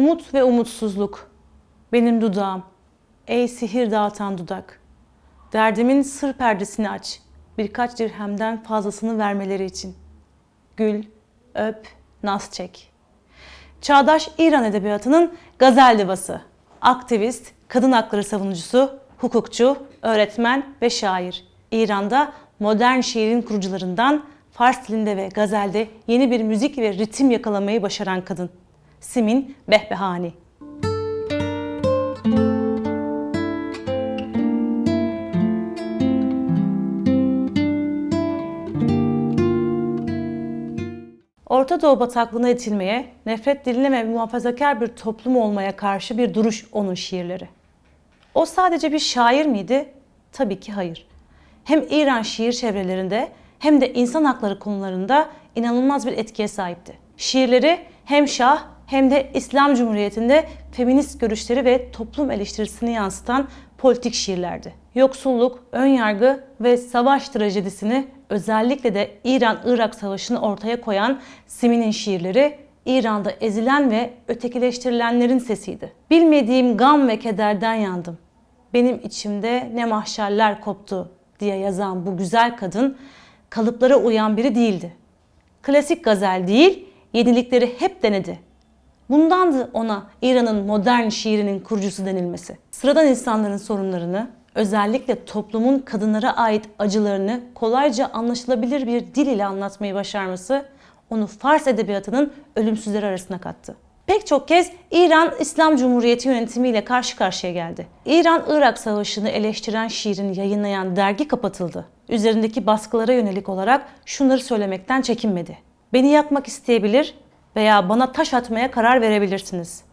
Umut ve umutsuzluk. Benim dudağım. Ey sihir dağıtan dudak. Derdimin sır perdesini aç. Birkaç dirhemden fazlasını vermeleri için. Gül, öp, naz çek. Çağdaş İran edebiyatının gazel divası. Aktivist, kadın hakları savunucusu, hukukçu, öğretmen ve şair. İran'da modern şiirin kurucularından Fars dilinde ve gazelde yeni bir müzik ve ritim yakalamayı başaran kadın. Simin Behbehani. Orta Doğu bataklığına itilmeye, nefret diline ve muhafazakar bir toplum olmaya karşı bir duruş onun şiirleri. O sadece bir şair miydi? Tabii ki hayır. Hem İran şiir çevrelerinde hem de insan hakları konularında inanılmaz bir etkiye sahipti. Şiirleri hem Şah hem de İslam Cumhuriyeti'nde feminist görüşleri ve toplum eleştirisini yansıtan politik şiirlerdi. Yoksulluk, önyargı ve savaş trajedisini özellikle de İran-Irak savaşını ortaya koyan Simin'in şiirleri İran'da ezilen ve ötekileştirilenlerin sesiydi. Bilmediğim gam ve kederden yandım. Benim içimde ne mahşerler koptu diye yazan bu güzel kadın kalıplara uyan biri değildi. Klasik gazel değil, yenilikleri hep denedi. Bundandı ona İran'ın modern şiirinin kurucusu denilmesi. Sıradan insanların sorunlarını, özellikle toplumun kadınlara ait acılarını kolayca anlaşılabilir bir dil ile anlatmayı başarması onu Fars edebiyatının ölümsüzleri arasına kattı. Pek çok kez İran İslam Cumhuriyeti yönetimiyle karşı karşıya geldi. İran-Irak savaşını eleştiren şiirini yayınlayan dergi kapatıldı. Üzerindeki baskılara yönelik olarak şunları söylemekten çekinmedi. Beni yakmak isteyebilir veya bana taş atmaya karar verebilirsiniz.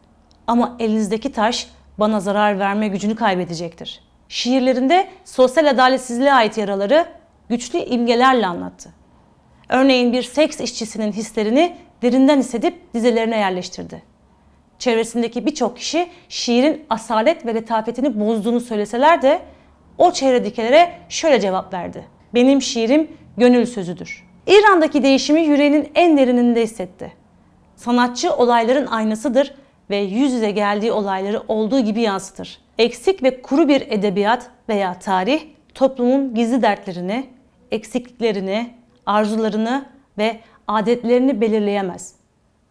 Ama elinizdeki taş bana zarar verme gücünü kaybedecektir. Şiirlerinde sosyal adaletsizliğe ait yaraları güçlü imgelerle anlattı. Örneğin bir seks işçisinin hislerini derinden hissedip dizelerine yerleştirdi. Çevresindeki birçok kişi şiirin asalet ve letafetini bozduğunu söyleseler de o çevredekilere şöyle cevap verdi. Benim şiirim gönül sözüdür. İran'daki değişimi yüreğinin en derininde hissetti. Sanatçı olayların aynasıdır ve yüz yüze geldiği olayları olduğu gibi yansıtır. Eksik ve kuru bir edebiyat veya tarih toplumun gizli dertlerini, eksikliklerini, arzularını ve adetlerini belirleyemez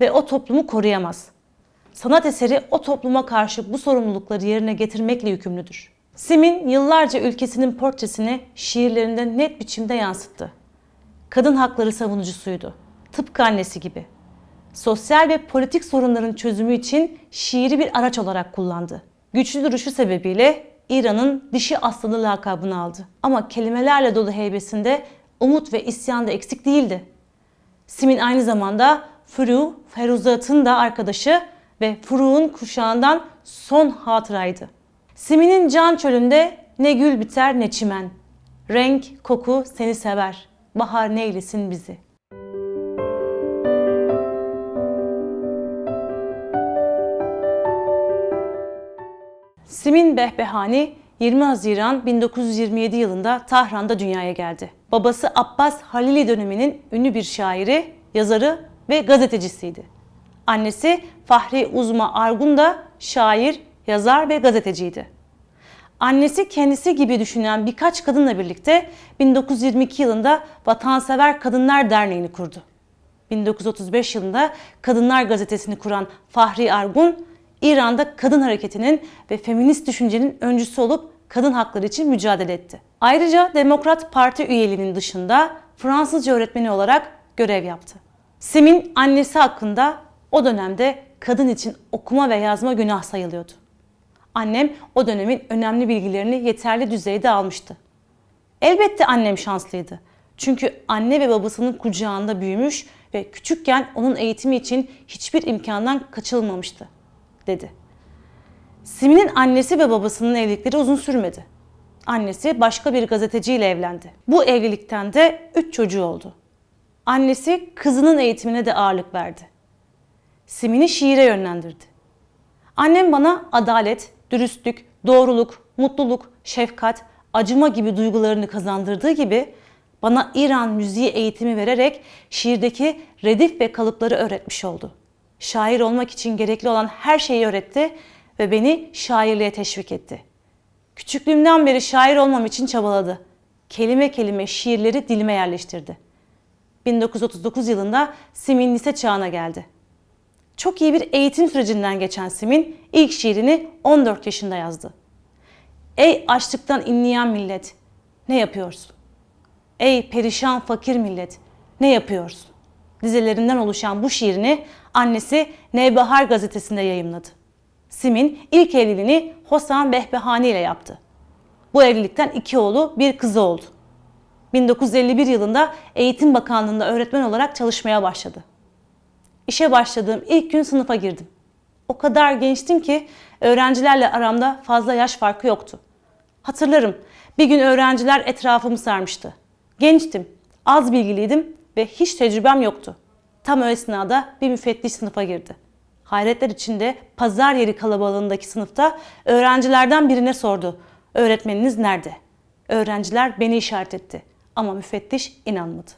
ve o toplumu koruyamaz. Sanat eseri o topluma karşı bu sorumlulukları yerine getirmekle yükümlüdür. Simin yıllarca ülkesinin portresini şiirlerinde net biçimde yansıttı. Kadın hakları savunucusuydu. Tıpkı annesi gibi. Sosyal ve politik sorunların çözümü için şiiri bir araç olarak kullandı. Güçlü duruşu sebebiyle İran'ın dişi aslanı lakabını aldı. Ama kelimelerle dolu heybesinde umut ve isyan da eksik değildi. Simin aynı zamanda Furu, Feruzat'ın da arkadaşı ve Furu'nun kuşağından son hatıraydı. Simin'in can çölünde ne gül biter ne çimen. Renk, koku seni sever. Bahar neylesin bizi. Simin Behbehani 20 Haziran 1927 yılında Tahran'da dünyaya geldi. Babası Abbas Halili döneminin ünlü bir şairi, yazarı ve gazetecisiydi. Annesi Fahri Uzma Argun da şair, yazar ve gazeteciydi. Annesi kendisi gibi düşünen birkaç kadınla birlikte 1922 yılında Vatansever Kadınlar Derneği'ni kurdu. 1935 yılında Kadınlar Gazetesi'ni kuran Fahri Argun, İran'da kadın hareketinin ve feminist düşüncenin öncüsü olup kadın hakları için mücadele etti. Ayrıca Demokrat Parti üyeliğinin dışında Fransızca öğretmeni olarak görev yaptı. Sim'in annesi hakkında o dönemde kadın için okuma ve yazma günah sayılıyordu. Annem o dönemin önemli bilgilerini yeterli düzeyde almıştı. Elbette annem şanslıydı. Çünkü anne ve babasının kucağında büyümüş ve küçükken onun eğitimi için hiçbir imkandan kaçılmamıştı, dedi. Simin'in annesi ve babasının evlilikleri uzun sürmedi. Annesi başka bir gazeteciyle evlendi. Bu evlilikten de üç çocuğu oldu. Annesi kızının eğitimine de ağırlık verdi. Simin'i şiire yönlendirdi. Annem bana adalet, dürüstlük, doğruluk, mutluluk, şefkat, acıma gibi duygularını kazandırdığı gibi bana İran müziği eğitimi vererek şiirdeki redif ve kalıpları öğretmiş oldu. Şair olmak için gerekli olan her şeyi öğretti ve beni şairliğe teşvik etti. Küçüklüğümden beri şair olmam için çabaladı. Kelime kelime şiirleri dilime yerleştirdi. 1939 yılında Sim'in lise çağına geldi. Çok iyi bir eğitim sürecinden geçen Sim'in ilk şiirini 14 yaşında yazdı. Ey açlıktan inleyen millet, ne yapıyorsun? Ey perişan fakir millet, ne yapıyorsun? Dizelerinden oluşan bu şiirini annesi Nevbahar gazetesinde yayımladı. Sim'in ilk evliliğini Hosan Behbehani ile yaptı. Bu evlilikten iki oğlu, bir kızı oldu. 1951 yılında Eğitim Bakanlığı'nda öğretmen olarak çalışmaya başladı. İşe başladığım ilk gün sınıfa girdim. O kadar gençtim ki öğrencilerle aramda fazla yaş farkı yoktu. Hatırlarım bir gün öğrenciler etrafımı sarmıştı. Gençtim, az bilgiliydim ve hiç tecrübem yoktu. Tam o esnada bir müfettiş sınıfa girdi. Hayretler içinde pazar yeri kalabalığındaki sınıfta öğrencilerden birine sordu. Öğretmeniniz nerede? Öğrenciler beni işaret etti ama müfettiş inanmadı.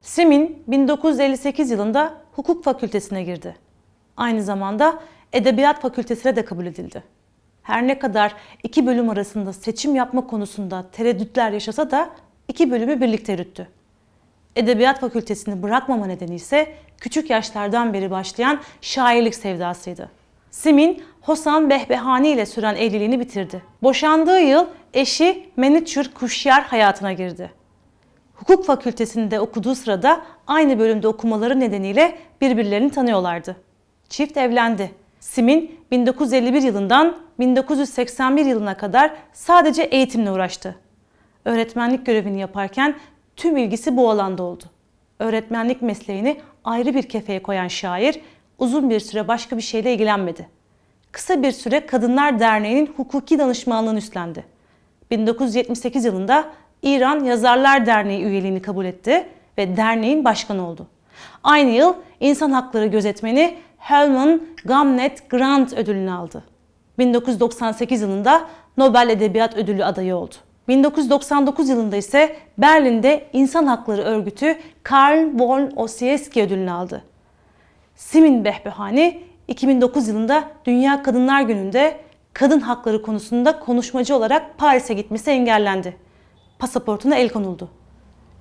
Simin 1958 yılında hukuk fakültesine girdi. Aynı zamanda edebiyat fakültesine de kabul edildi. Her ne kadar iki bölüm arasında seçim yapma konusunda tereddütler yaşasa da iki bölümü birlikte yürüttü. Edebiyat fakültesini bırakmama nedeni ise küçük yaşlardan beri başlayan şairlik sevdasıydı. Simin, Hosan Behbehani ile süren evliliğini bitirdi. Boşandığı yıl eşi Menüçür Kuşyar hayatına girdi. Hukuk fakültesinde okuduğu sırada aynı bölümde okumaları nedeniyle birbirlerini tanıyorlardı. Çift evlendi. Simin 1951 yılından 1981 yılına kadar sadece eğitimle uğraştı. Öğretmenlik görevini yaparken tüm ilgisi bu alanda oldu. Öğretmenlik mesleğini ayrı bir kefeye koyan şair uzun bir süre başka bir şeyle ilgilenmedi. Kısa bir süre Kadınlar Derneği'nin hukuki danışmanlığını üstlendi. 1978 yılında İran Yazarlar Derneği üyeliğini kabul etti ve derneğin başkanı oldu. Aynı yıl İnsan Hakları Gözetmeni Helman Gamnet Grant ödülünü aldı. 1998 yılında Nobel Edebiyat Ödülü adayı oldu. 1999 yılında ise Berlin'de İnsan Hakları Örgütü Karl von Ossieski ödülünü aldı. Simin Behbehani 2009 yılında Dünya Kadınlar Günü'nde kadın hakları konusunda konuşmacı olarak Paris'e gitmesi engellendi. Pasaportuna el konuldu.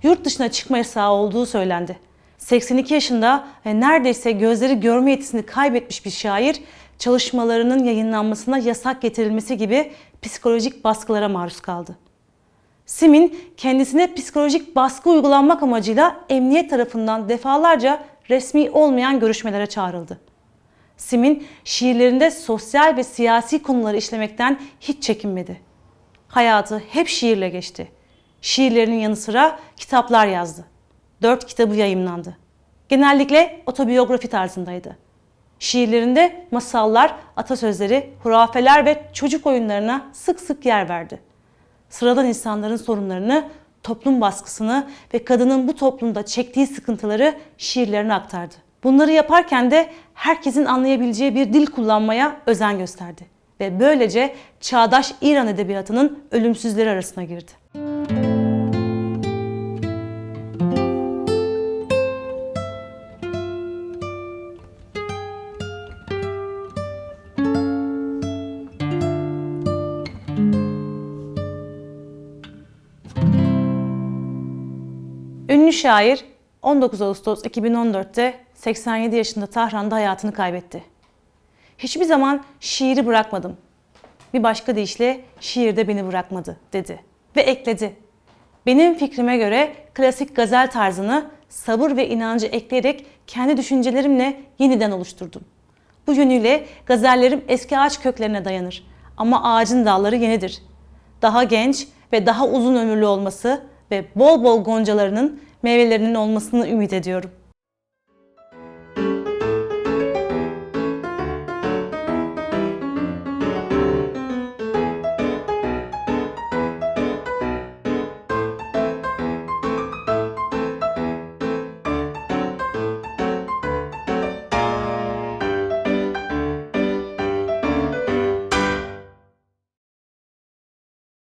Yurt dışına çıkma yasağı olduğu söylendi. 82 yaşında ve neredeyse gözleri görme yetisini kaybetmiş bir şair çalışmalarının yayınlanmasına yasak getirilmesi gibi psikolojik baskılara maruz kaldı. Simin kendisine psikolojik baskı uygulanmak amacıyla emniyet tarafından defalarca resmi olmayan görüşmelere çağrıldı. Simin şiirlerinde sosyal ve siyasi konuları işlemekten hiç çekinmedi. Hayatı hep şiirle geçti. Şiirlerinin yanı sıra kitaplar yazdı. Dört kitabı yayımlandı. Genellikle otobiyografi tarzındaydı. Şiirlerinde masallar, atasözleri, hurafeler ve çocuk oyunlarına sık sık yer verdi. Sıradan insanların sorunlarını, toplum baskısını ve kadının bu toplumda çektiği sıkıntıları şiirlerine aktardı. Bunları yaparken de herkesin anlayabileceği bir dil kullanmaya özen gösterdi ve böylece çağdaş İran edebiyatının ölümsüzleri arasına girdi. Ünlü şair 19 Ağustos 2014'te 87 yaşında Tahran'da hayatını kaybetti. Hiçbir zaman şiiri bırakmadım. Bir başka deyişle şiir de beni bırakmadı dedi. Ve ekledi. Benim fikrime göre klasik gazel tarzını sabır ve inancı ekleyerek kendi düşüncelerimle yeniden oluşturdum. Bu yönüyle gazellerim eski ağaç köklerine dayanır ama ağacın dalları yenidir. Daha genç ve daha uzun ömürlü olması ve bol bol goncalarının meyvelerinin olmasını ümit ediyorum.